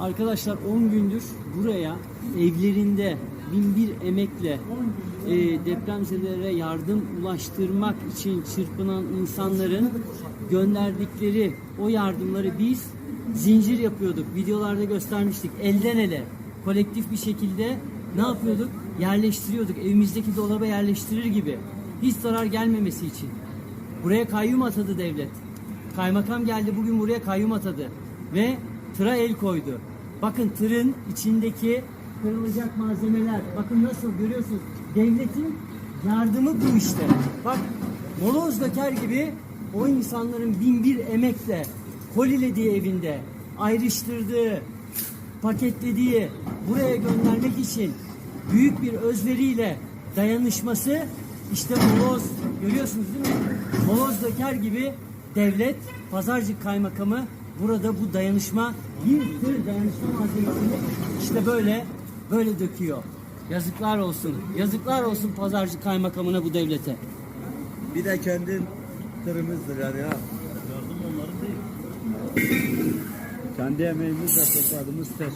Arkadaşlar 10 gündür buraya evlerinde bin bir emekle e, depremzedelere yardım ulaştırmak için çırpınan insanların gönderdikleri o yardımları biz zincir yapıyorduk. Videolarda göstermiştik. Elden ele kolektif bir şekilde ne yapıyorduk? Yerleştiriyorduk. Evimizdeki dolaba yerleştirir gibi. Hiç zarar gelmemesi için. Buraya kayyum atadı devlet. Kaymakam geldi bugün buraya kayyum atadı. Ve tıra el koydu. Bakın tırın içindeki kırılacak malzemeler. Bakın nasıl görüyorsunuz. Devletin yardımı bu işte. Bak moloz döker gibi o insanların bin bir emekle kolilediği evinde ayrıştırdığı, paketlediği, buraya göndermek için büyük bir özveriyle dayanışması işte moloz görüyorsunuz değil mi? Moloz döker gibi devlet, pazarcık kaymakamı burada bu dayanışma bir tır dayanışma malzemesini işte böyle böyle döküyor. Yazıklar olsun. Yazıklar olsun pazarcık kaymakamına bu devlete. Bir de kendi tırımızdır yani ya. Kendi emeğimizle topladığımız çek.